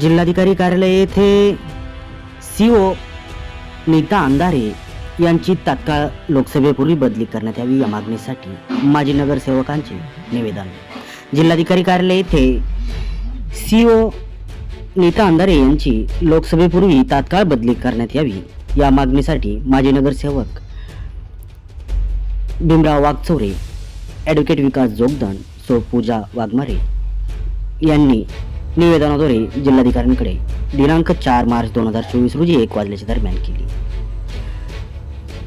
जिल्हाधिकारी कार्यालय येथे सी ओ नीता अंधारे यांची तात्काळ लोकसभेपूर्वी बदली करण्यात यावी या मागणीसाठी माजी नगरसेवकांचे निवेदन. जिल्हाधिकारी कार्यालय येथे सी ओ नीता अंधारे यांची लोकसभेपूर्वी तात्काळ बदली करण्यात यावी या मागणीसाठी माजी नगरसेवक भीमराव वाघचौरे ॲडव्होकेट विकास जोगदण सो पूजा वाघमारे यांनी निवेदनाद्वारे जिल्हाधिकाऱ्यांकडे दिनांक चार मार्च दोन हजार चोवीस रोजी एक वाजल्याच्या दरम्यान केली.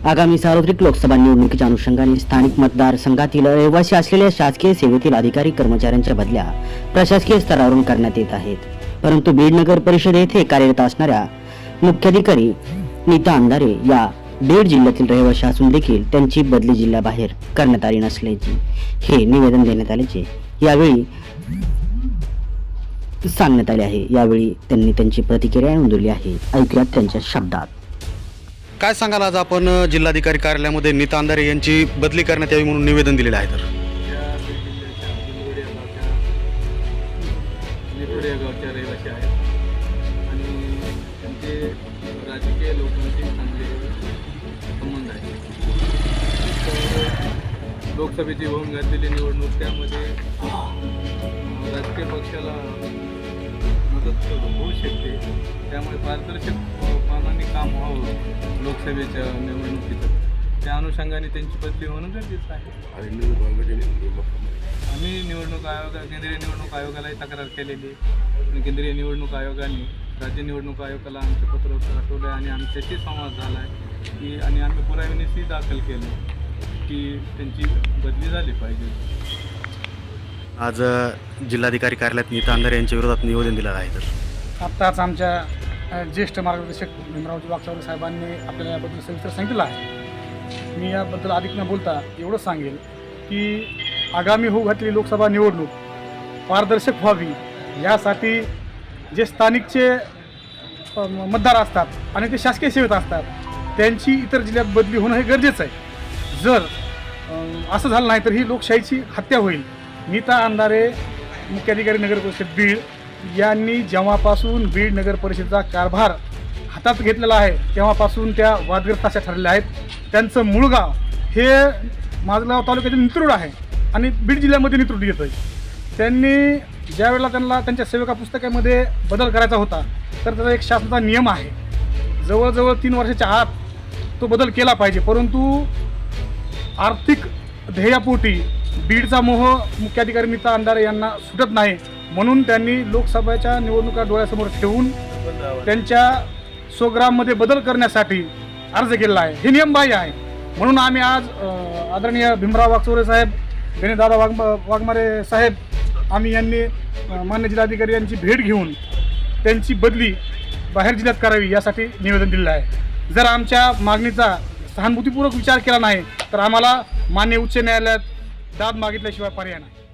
आगामी सार्वत्रिक लोकसभा निवडणुकीच्या अनुषंगाने स्थानिक मतदारसंघातील रहिवासी असलेल्या शासकीय सेवेतील अधिकारी कर्मचाऱ्यांच्या बदल्या प्रशासकीय स्तरावरून करण्यात येत आहेत. परंतु बीड नगर परिषद येथे कार्यरत असणाऱ्या मुख्याधिकारी नीता अंधारे या बीड जिल्ह्यातील रहिवासी असून देखील त्यांची बदली जिल्ह्याबाहेर करण्यात आली नसल्याचे हे निवेदन देण्यात आल्याचे यावेळी सांगण्यात आले आहे. यावेळी त्यांनी त्यांची प्रतिक्रिया नोंदवली आहे. ऐकूयात त्यांच्या शब्दात. काय सांगाल आज आपण जिल्हाधिकारी कार्यालयामध्ये नीता अंधारे यांची बदली करण्यात यावी म्हणून निवेदन दिलेलं आहे तर? नितोडे या गावच्या रहिवासी आहेत. आणि त्यांचे राजकीय लोकांशी चांगले संबंध आहेत. तर लोकसभेची होऊन घातलेली निवडणूक त्यामध्ये राजकीय पक्षाला मदत होऊ शकते. त्यामुळे पारदर्शक पानाने काम व्हावं लोकसभेच्या निवडणुकीचं. त्या अनुषंगाने त्यांची बदली होणं गरजेचं आहे. आम्ही निवडणूक आयोग केंद्रीय निवडणूक आयोगालाही तक्रार केलेली आणि केंद्रीय निवडणूक आयोगाने राज्य निवडणूक आयोगाला आमचे पत्र पाठवलं आणि आमच्याशी संवाद झाला आहे की आणि आम्ही पुराव्यानेही दाखल केलं की त्यांची बदली झाली पाहिजे. आज जिल्हाधिकारी कार्यालयात नीता अंधारे यांच्या विरोधात निवेदन दिलेलं आहे तर. आत्ताच आमच्या ज्येष्ठ मार्गदर्शक भीमरावजी वागचावरे साहेबांनी आपल्याला याबद्दल सविस्तर सांगितलं आहे. मी याबद्दल अधिक न बोलता एवढंच सांगेल की आगामी होऊ घातलेली लोकसभा निवडणूक पारदर्शक व्हावी यासाठी जे स्थानिकचे मतदार असतात आणि ते शासकीय सेवेत असतात त्यांची इतर जिल्ह्यात बदली होणं हे गरजेचं आहे. जर असं झालं नाही तर ही लोकशाहीची हत्या होईल. नीता अंधारे मुख्याधिकारी नगर परिषद बीड यांनी जेव्हापासून बीड नगर परिषदेचा कारभार हातात घेतलेला आहे तेव्हापासून त्या वादग्रस्त अशा ठरलेल्या आहेत. त्यांचं मूळ गाव हे माझगाव तालुक्यातील नित्रूड आहे आणि बीड जिल्ह्यामध्ये नित्रूड येतं आहे त्यांनी ज्यावेळेला त्यांना त्यांच्या सेविका पुस्तकामध्ये बदल करायचा होता तर त्याचा एक शासनाचा नियम आहे. जवळजवळ तीन वर्षाच्या आत तो बदल केला पाहिजे परंतु आर्थिक ध्येयापोटी बीडचा मोह मुख्याधिकारी नीता अंधारे यांना सुटत नाही. म्हणून त्यांनी लोकसभेच्या निवडणुका डोळ्यासमोर ठेवून त्यांच्या स्वग्राममध्ये बदल करण्यासाठी अर्ज केलेला आहे. हे नियमबाह्य आहे. म्हणून आम्ही आज आदरणीय भीमराव वागचोरे साहेब दादा वाघ वाघमारे साहेब आम्ही यांनी मान्य जिल्हाधिकारी यांची भेट घेऊन त्यांची बदली बाहेर जिल्ह्यात करावी यासाठी निवेदन दिलेलं आहे. जर आमच्या मागणीचा सहानुभूतीपूर्वक विचार केला नाही तर आम्हाला मान्य उच्च न्यायालयात दाद मागितल्याशिवाय पर्याय नाही.